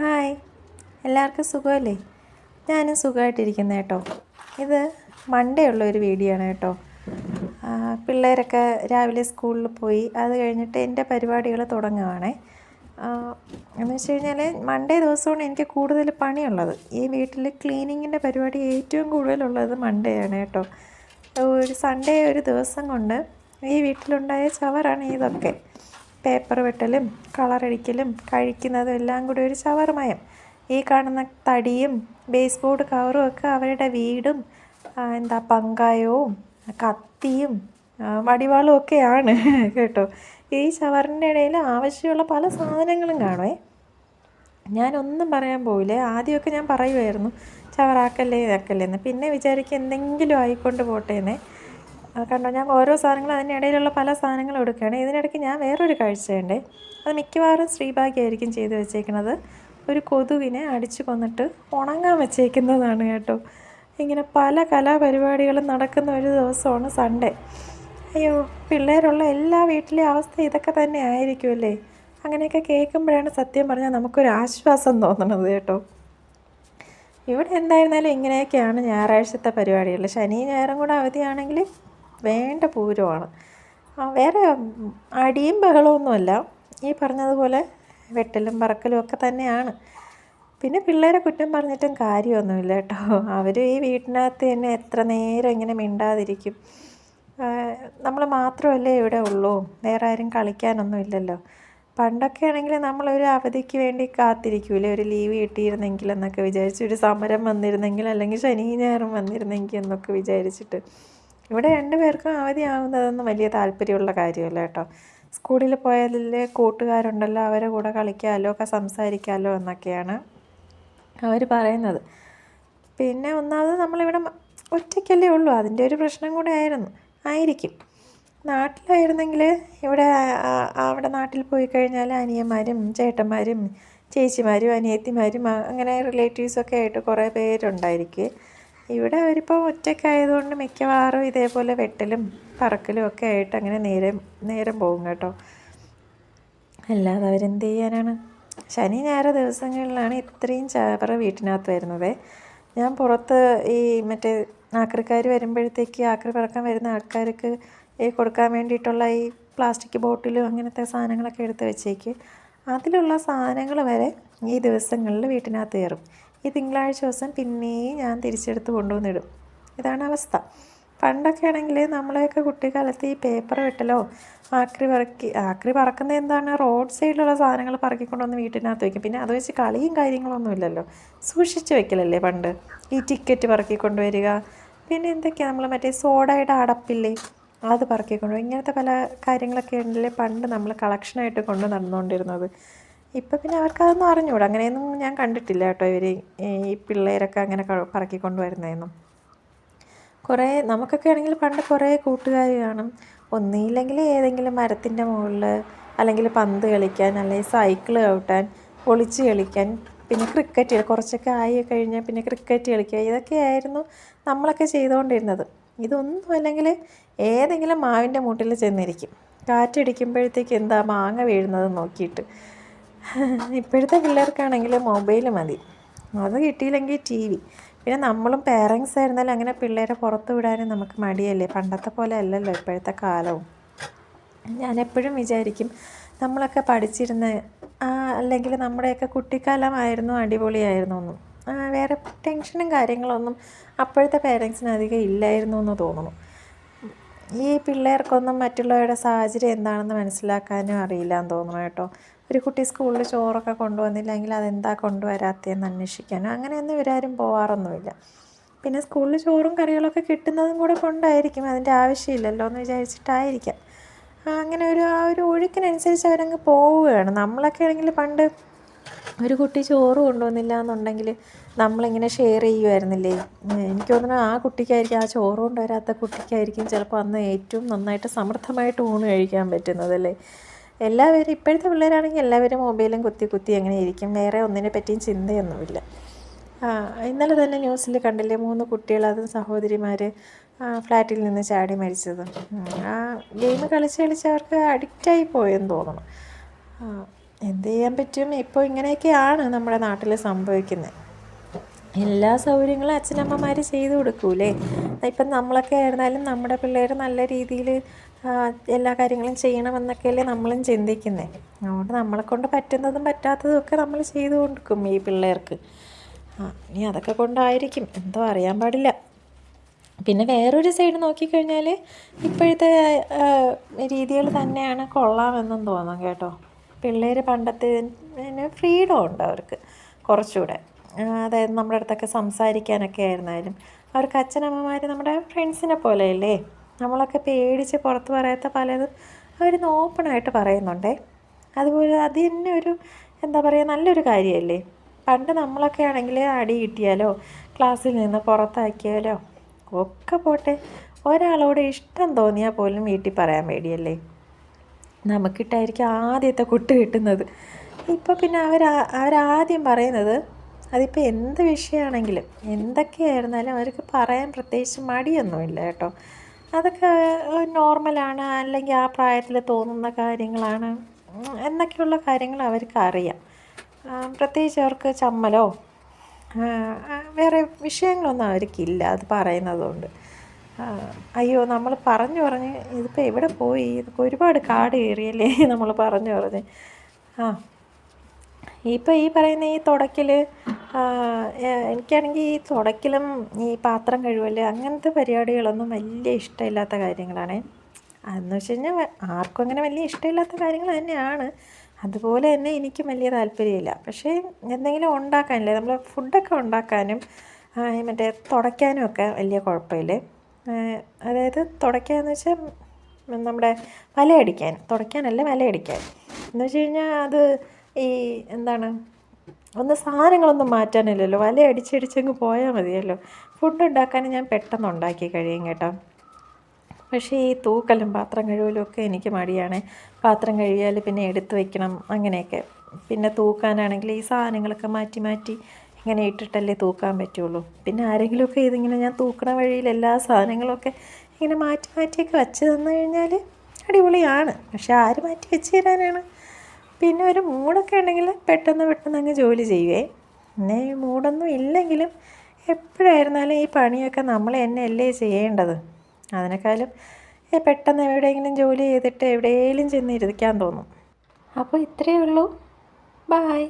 Hi. എല്ലാവർക്കും സുഖമല്ലേ? ഞാനും സുഖമായിട്ടിരിക്കുന്ന കേട്ടോ. ഇത് മൺഡേ ഉള്ള ഒരു വീഡിയോ ആണ് കേട്ടോ. പിള്ളേരൊക്കെ രാവിലെ സ്കൂളിൽ പോയി. അത് കഴിഞ്ഞിട്ട് എന്റെ പരിപാടികൾ തുടങ്ങുകയാണേ എന്ന് വെച്ച് കഴിഞ്ഞാൽ മൺഡേ ദിവസമാണ് എനിക്ക് കൂടുതൽ പണിയുള്ളത്. ഈ വീട്ടിൽ ക്ലീനിങ്ങിന്റെ പരിപാടി ഏറ്റവും കൂടുതലുള്ളത് മൺഡേ ആണ് കേട്ടോ. ഒരു സൺഡേ ഒരു ദിവസം കൊണ്ട് ഈ വീട്ടിലുണ്ടായ ചവറാണ് ഇതൊക്കെ. പേപ്പർ വെട്ടലും കളറടിക്കലും കഴിക്കുന്നതും എല്ലാം കൂടി ഒരു ശവർമയം ഈ കാണുന്ന തടിയും ബേസ് ബോർഡ് കവറും ഒക്കെ അവരുടെ വീടും എന്താ പങ്കായവും കത്തിയും വടിവാളും ഒക്കെയാണ് കേട്ടോ. ഈ ഷവറിന്റെ ഇടയിൽ ആവശ്യമുള്ള പല സാധനങ്ങളും കാണുമേ ഞാനൊന്നും പറയാൻ പോയില്ല ആദ്യമൊക്കെ ഞാൻ പറയുമായിരുന്നു ചവറാക്കല്ലേ ഇതാക്കല്ലേ എന്ന്. പിന്നെ വിചാരിക്കുക എന്തെങ്കിലും ആയിക്കൊണ്ട് പോട്ടേന്നേ. കണ്ടോ ഞാൻ ഓരോ സാധനങ്ങളും ഇടയിലുള്ള പല സാധനങ്ങളും എടുക്കുകയാണ്. ഇതിനിടയ്ക്ക് ഞാൻ വേറൊരു കാഴ്ചയുണ്ട്. അത് മിക്കവാറും ശ്രീഭാഗ്യമായിരിക്കും ചെയ്തു വെച്ചേക്കുന്നത്. ഒരു കൊതുവിനെ അടിച്ചു കൊന്നിട്ട് ഉണങ്ങാൻ വെച്ചേക്കുന്നതാണ് കേട്ടോ. ഇങ്ങനെ പല കലാപരിപാടികളും നടക്കുന്ന ഒരു ദിവസമാണ് സൺഡേ. അയ്യോ പിള്ളേരുള്ള എല്ലാ വീട്ടിലെ അവസ്ഥ ഇതൊക്കെ തന്നെ ആയിരിക്കുമല്ലേ? അങ്ങനെയൊക്കെ കേൾക്കുമ്പോഴാണ് സത്യം പറഞ്ഞാൽ നമുക്കൊരു ആശ്വാസം തോന്നണത് കേട്ടോ. ഇവിടെ എന്തായിരുന്നാലും ഇങ്ങനെയൊക്കെയാണ് ഞായറാഴ്ചത്തെ പരിപാടികൾ. ശനി ഞായറും കൂടെ അവധിയാണെങ്കിൽ വേണ്ട പൂരമാണ്. വേറെ അടിയും ബഹളമൊന്നുമല്ല ഈ പറഞ്ഞതുപോലെ വെട്ടലും പറക്കലും ഒക്കെ തന്നെയാണ്. പിന്നെ പിള്ളേരെ കുറ്റം പറഞ്ഞിട്ടും കാര്യമൊന്നുമില്ല കേട്ടോ. അവർ ഈ വീട്ടിനകത്ത് തന്നെ എത്ര നേരം ഇങ്ങനെ മിണ്ടാതിരിക്കും. നമ്മൾ മാത്രമല്ലേ ഇവിടെ ഉള്ളൂ. വേറെ ആരും കളിക്കാനൊന്നും ഇല്ലല്ലോ. പണ്ടൊക്കെ ആണെങ്കിൽ നമ്മളൊരു അവധിക്ക് വേണ്ടി കാത്തിരിക്കൂലേ? ഒരു ലീവ് കിട്ടിയിരുന്നെങ്കിൽ എന്നൊക്കെ വിചാരിച്ച് ഒരു സമരം വന്നിരുന്നെങ്കിൽ അല്ലെങ്കിൽ ശനി ഞായറും വന്നിരുന്നെങ്കിൽ എന്നൊക്കെ വിചാരിച്ചിട്ട്. ഇവിടെ രണ്ടുപേർക്കും അവധിയാവുന്നതൊന്നും വലിയ താല്പര്യമുള്ള കാര്യമല്ല കേട്ടോ. സ്കൂളിൽ പോയാൽ കൂട്ടുകാരുണ്ടല്ലോ അവരെ കൂടെ കളിക്കാമല്ലോ ഒക്കെ സംസാരിക്കാമല്ലോ എന്നൊക്കെയാണ് അവർ പറയുന്നത്. പിന്നെ ഒന്നാമത് നമ്മളിവിടെ ഒറ്റയ്ക്കല്ലേ ഉള്ളൂ അതിന്റെ ഒരു പ്രശ്നം കൂടെ ആയിരുന്നു. ആയിരിക്കും. നാട്ടിലായിരുന്നെങ്കിൽ ഇവിടെ അവിടെ നാട്ടിൽ പോയി കഴിഞ്ഞാൽ അനിയന്മാരും ചേട്ടന്മാരും ചേച്ചിമാരും അനിയത്തിമാരും അങ്ങനെ റിലേറ്റീവ്സൊക്കെ ആയിട്ട് കുറേ പേരുണ്ടായിരിക്കും. ഇവിടെ അവരിപ്പോൾ ഒറ്റയ്ക്കായതുകൊണ്ട് മിക്കവാറും ഇതേപോലെ വെട്ടലും പറക്കലും ഒക്കെ ആയിട്ട് അങ്ങനെ നേരം നേരം പോകും കേട്ടോ. അല്ലാതെ അവരെന്ത് ചെയ്യാനാണ്? ശനി ഞായർ ദിവസങ്ങളിലാണ് ഇത്രയും ചാവറ വീട്ടിനകത്ത് വരുന്നത്. ഞാൻ പുറത്ത് ഈ മറ്റേ ആക്രിക്കാർ വരുമ്പോഴത്തേക്ക് ആക്രി പറക്കാൻ വരുന്ന ആൾക്കാർക്ക് ഈ കൊടുക്കാൻ വേണ്ടിയിട്ടുള്ള ഈ പ്ലാസ്റ്റിക് ബോട്ടിലും അങ്ങനത്തെ സാധനങ്ങളൊക്കെ എടുത്ത് വെച്ചേക്ക്. അതിലുള്ള സാധനങ്ങൾ വരെ ഈ ദിവസങ്ങളിൽ വീട്ടിനകത്ത് കയറും. ഈ തിങ്കളാഴ്ച ദിവസം പിന്നെയും ഞാൻ തിരിച്ചെടുത്ത് കൊണ്ടുവന്നിടും. ഇതാണ് അവസ്ഥ. പണ്ടൊക്കെ ആണെങ്കിൽ നമ്മളെയൊക്കെ കുട്ടിക്കാലത്ത് ഈ പേപ്പർ വെട്ടലോ ആക്രി പറക്കി ആക്രി പറക്കുന്നത് എന്താണ്? റോഡ് സൈഡിലുള്ള സാധനങ്ങൾ പറക്കിക്കൊണ്ടുവന്ന് വീട്ടിനകത്ത് വയ്ക്കും പിന്നെ അത് വെച്ച് കളിയും കാര്യങ്ങളൊന്നും ഇല്ലല്ലോ. സൂക്ഷിച്ച് വെക്കലല്ലേ പണ്ട്. ഈ ടിക്കറ്റ് പറക്കിക്കൊണ്ട് വരിക പിന്നെ എന്തൊക്കെയാണ് നമ്മൾ മറ്റേ സോഡയുടെ അടപ്പില്ലേ? അത് പറക്കിക്കൊണ്ട്. ഇങ്ങനത്തെ പല കാര്യങ്ങളൊക്കെ ഉണ്ടല്ലേ പണ്ട് നമ്മൾ കളക്ഷനായിട്ട് കൊണ്ട് നടന്നുകൊണ്ടിരുന്നത്. ഇപ്പം പിന്നെ അവർക്കതൊന്നും അറിഞ്ഞൂടാ. അങ്ങനെയൊന്നും ഞാൻ കണ്ടിട്ടില്ല കേട്ടോ ഇവർ ഈ പിള്ളേരൊക്കെ അങ്ങനെ പറക്കിക്കൊണ്ട് വരുന്നതെന്നും കുറേ നമുക്കൊക്കെ ആണെങ്കിൽ പണ്ട് കുറേ കൂട്ടുകാർ കാണും. ഒന്നില്ലെങ്കിൽ ഏതെങ്കിലും മരത്തിന്റെ മുകളിൽ അല്ലെങ്കിൽ പന്ത് കളിക്കാൻ അല്ലെങ്കിൽ സൈക്കിൾ ചവിട്ടാൻ ഒളിച്ച് കളിക്കാൻ പിന്നെ ക്രിക്കറ്റ് കുറച്ചൊക്കെ ആയി കഴിഞ്ഞാൽ പിന്നെ ക്രിക്കറ്റ് കളിക്കുക. ഇതൊക്കെയായിരുന്നു നമ്മളൊക്കെ ചെയ്തുകൊണ്ടിരുന്നത്. ഇതൊന്നും അല്ലെങ്കിൽ ഏതെങ്കിലും മാവിന്റെ മൂട്ടിൽ ചെന്നിരിക്കും. കാറ്റടിക്കുമ്പോഴത്തേക്ക് എന്താ മാങ്ങ വീഴുന്നത് നോക്കിയിട്ട്. ഇപ്പോഴത്തെ പിള്ളേർക്കാണെങ്കിൽ മൊബൈൽ മതി. അത് കിട്ടിയില്ലെങ്കിൽ ടി വി. പിന്നെ നമ്മളും പേരൻസ് ആയിരുന്നാലും അങ്ങനെ പിള്ളേരെ പുറത്ത് വിടാനും നമുക്ക് മടിയല്ലേ? പണ്ടത്തെ പോലെ അല്ലല്ലോ ഇപ്പോഴത്തെ കാലവും. ഞാൻ എപ്പോഴും വിചാരിക്കും നമ്മളൊക്കെ പഠിച്ചിരുന്ന അല്ലെങ്കിൽ നമ്മുടെയൊക്കെ കുട്ടിക്കാലമായിരുന്നു അടിപൊളിയായിരുന്നു ഒന്നും വേറെ ടെൻഷനും കാര്യങ്ങളൊന്നും അപ്പോഴത്തെ പേരൻസിന് അധികം ഇല്ലായിരുന്നു എന്ന് തോന്നുന്നു. ഈ പിള്ളേർക്കൊന്നും മറ്റുള്ളവരുടെ സാഹചര്യം എന്താണെന്ന് മനസ്സിലാക്കാനും അറിയില്ല എന്ന് തോന്നുന്നു കേട്ടോ. ഒരു കുട്ടി സ്കൂളിൽ ചോറൊക്കെ കൊണ്ടുവന്നില്ലെങ്കിൽ അതെന്താ കൊണ്ടുവരാത്തതെന്ന് അന്വേഷിക്കാനോ അങ്ങനെയൊന്നും ഇവരാരും പോവാറൊന്നുമില്ല. പിന്നെ സ്കൂളിൽ ചോറും കറികളൊക്കെ കിട്ടുന്നതും കൂടെ കൊണ്ടായിരിക്കും. അതിന്റെ ആവശ്യമില്ലല്ലോ എന്ന് വിചാരിച്ചിട്ടായിരിക്കാം. അങ്ങനെ ഒരു ആ ഒരു ഒഴുക്കിനനുസരിച്ച് അവരങ്ങ് പോവുകയാണ്. നമ്മളൊക്കെ ആണെങ്കിൽ പണ്ട് ഒരു കുട്ടി ചോറ് കൊണ്ടുവന്നില്ല എന്നുണ്ടെങ്കിൽ നമ്മളിങ്ങനെ ഷെയർ ചെയ്യുമായിരുന്നില്ലേ എനിക്ക് തോന്നുന്നു ആ കുട്ടിക്കായിരിക്കും ആ ചോറ് കൊണ്ടുവരാത്ത കുട്ടിക്കായിരിക്കും ചിലപ്പോൾ അന്ന് ഏറ്റവും നന്നായിട്ട് സമൃദ്ധമായിട്ട് ഊണ് കഴിക്കാൻ പറ്റുന്നതല്ലേ എല്ലാവരും ഇപ്പോഴത്തെ പിള്ളേരാണെങ്കിൽ എല്ലാവരും മൊബൈലും കുത്തി കുത്തി അങ്ങനെ ഇരിക്കും? വേറെ ഒന്നിനെ പറ്റിയും ചിന്തയൊന്നുമില്ല. ഇന്നലെ തന്നെ ന്യൂസിൽ കണ്ടില്ലേ മൂന്ന് കുട്ടികൾ അതും സഹോദരിമാർ ഫ്ലാറ്റിൽ നിന്ന് ചാടി മരിച്ചത്. ആ ഗെയിം കളിച്ച് കളിച്ച് അവർക്ക് അഡിക്റ്റായി പോയെന്ന് തോന്നുന്നു എന്ത് ചെയ്യാൻ പറ്റും? ഇപ്പോൾ ഇങ്ങനെയൊക്കെയാണ് നമ്മുടെ നാട്ടിൽ സംഭവിക്കുന്നത് എല്ലാ സൗകര്യങ്ങളും അച്ഛനമ്മമാർ ചെയ്തു കൊടുക്കൂലേ? ഇപ്പം നമ്മളൊക്കെ ആയിരുന്നാലും നമ്മുടെ പിള്ളേർ നല്ല രീതിയിൽ എല്ലാ കാര്യങ്ങളും ചെയ്യണമെന്നൊക്കെയല്ലേ നമ്മളും ചിന്തിക്കുന്നത് അതുകൊണ്ട് നമ്മളെ കൊണ്ട് പറ്റുന്നതും പറ്റാത്തതും ഒക്കെ നമ്മൾ ചെയ്തു കൊടുക്കും ഈ പിള്ളേർക്ക്. ആ ഇനി അതൊക്കെ കൊണ്ടായിരിക്കും. എന്തോ അറിയാൻ പാടില്ല. പിന്നെ വേറൊരു സൈഡ് നോക്കിക്കഴിഞ്ഞാൽ ഇപ്പോഴത്തെ രീതികൾ തന്നെയാണ് കൊള്ളാമെന്നും തോന്നും കേട്ടോ. പിള്ളേർ പണ്ടത്തെ ഫ്രീഡം ഉണ്ട് അവർക്ക് കുറച്ചുകൂടെ. അതായത് നമ്മുടെ അടുത്തൊക്കെ സംസാരിക്കാനൊക്കെ ആയിരുന്നാലും. അവർക്ക് അച്ഛനമ്മമാർ നമ്മുടെ ഫ്രണ്ട്സിനെ പോലെയല്ലേ? നമ്മളൊക്കെ പേടിച്ച് പുറത്ത് പറയാത്ത പലതും അവരിന്ന് ഓപ്പണായിട്ട് പറയുന്നുണ്ടേ. അതുപോലെ അത് തന്നെ ഒരു എന്താ പറയുക നല്ലൊരു കാര്യമല്ലേ? പണ്ട് നമ്മളൊക്കെ ആണെങ്കിൽ അടി കിട്ടിയാലോ ക്ലാസ്സിൽ നിന്ന് പുറത്താക്കിയാലോ ഒക്കെ പോട്ടെ. ഒരാളോട് ഇഷ്ടം തോന്നിയാൽ പോലും വീട്ടിൽ പറയാൻ പേടിയല്ലേ? നമുക്കിട്ടായിരിക്കും ആദ്യത്തെ കുട്ട് കിട്ടുന്നത്. ഇപ്പോൾ പിന്നെ അവർ അവരാദ്യം പറയുന്നത് അതിപ്പോൾ എന്ത് വിഷയമാണെങ്കിലും എന്തൊക്കെയായിരുന്നാലും അവർക്ക് പറയാൻ പ്രത്യേകിച്ച് മടിയൊന്നുമില്ല കേട്ടോ. അതൊക്കെ നോർമലാണ് അല്ലെങ്കിൽ ആ പ്രായത്തിൽ തോന്നുന്ന കാര്യങ്ങളാണ്. എന്നൊക്കെയുള്ള കാര്യങ്ങൾ അവർക്ക് അറിയാം പ്രത്യേകിച്ച് അവർക്ക് ചമ്മലോ വേറെ വിഷയങ്ങളൊന്നും അവർക്കില്ല അത് പറയുന്നത് കൊണ്ട് അയ്യോ നമ്മൾ പറഞ്ഞു പറഞ്ഞ് ഇതിപ്പോൾ എവിടെ പോയി? ഇതൊക്കെ ഒരുപാട് കാട് കയറിയല്ലേ നമ്മൾ പറഞ്ഞു പറഞ്ഞ്. ആ ഇപ്പോൾ ഈ പറയുന്ന ഈ തുടയ്ക്കൽ എനിക്കാണെങ്കിൽ ഈ തുടക്കിലും ഈ പാത്രം കഴുകൽ അങ്ങനത്തെ പരിപാടികളൊന്നും വലിയ ഇഷ്ടമില്ലാത്ത കാര്യങ്ങളാണ്. അതെന്ന് വെച്ച് കഴിഞ്ഞാൽ ആർക്കും അങ്ങനെ വലിയ ഇഷ്ടമില്ലാത്ത കാര്യങ്ങൾ തന്നെയാണ്. അതുപോലെ തന്നെ എനിക്കും വലിയ താല്പര്യമില്ല. പക്ഷേ എന്തെങ്കിലും ഉണ്ടാക്കാനില്ലേ നമ്മൾ ഫുഡൊക്കെ ഉണ്ടാക്കാനും മറ്റേ തുടയ്ക്കാനും ഒക്കെ വലിയ കുഴപ്പമില്ല. അതായത് തുടയ്ക്കാന്ന് വെച്ചാൽ നമ്മുടെ വലയടിക്കാൻ തുടയ്ക്കാനല്ല വലയടിക്കാൻ. എന്ന് വെച്ച് കഴിഞ്ഞാൽ അത് ഈ എന്താണ് ഒന്ന് സാധനങ്ങളൊന്നും മാറ്റാനില്ലല്ലോ. വല അടിച്ചടിച്ചങ്ങ് പോയാൽ മതിയല്ലോ. ഫുഡ് ഉണ്ടാക്കാൻ ഞാൻ പെട്ടെന്ന് ഉണ്ടാക്കി കഴിയും കേട്ടോ. പക്ഷേ ഈ തൂക്കലും പാത്രം കഴുകലും ഒക്കെ എനിക്ക് മടിയാണ്. പാത്രം കഴുകിയാൽ പിന്നെ എടുത്തു വയ്ക്കണം അങ്ങനെയൊക്കെ. പിന്നെ തൂക്കാനാണെങ്കിൽ ഈ സാധനങ്ങളൊക്കെ മാറ്റി മാറ്റി ഇങ്ങനെ ഇട്ടിട്ടല്ലേ തൂക്കാൻ പറ്റുള്ളൂ. പിന്നെ ആരെങ്കിലുമൊക്കെ ഇതിങ്ങനെ ഞാൻ തൂക്കണ വഴിയിൽ എല്ലാ സാധനങ്ങളൊക്കെ ഇങ്ങനെ മാറ്റി മാറ്റിയൊക്കെ വച്ച് തന്നു കഴിഞ്ഞാൽ അടിപൊളിയാണ്. പക്ഷെ ആര് മാറ്റി വെച്ച് തരാനാണ്? പിന്നെ ഒരു മൂടൊക്കെ ഉണ്ടെങ്കിൽ പെട്ടെന്ന് പെട്ടെന്ന് അങ്ങ് ജോലി ചെയ്യുവേ. പിന്നെ മൂടൊന്നും ഇല്ലെങ്കിലും എപ്പോഴായിരുന്നാലും ഈ പണിയൊക്കെ നമ്മൾ തന്നെ അല്ലേ ചെയ്യേണ്ടത്? അതിനേക്കാളും പെട്ടെന്ന് എവിടെയെങ്കിലും ജോലി ചെയ്തിട്ട് എവിടെയെങ്കിലും ചെന്ന് ഇരിക്കാൻ തോന്നും. അപ്പോൾ ഇത്രയേ ഉള്ളൂ. ബായ്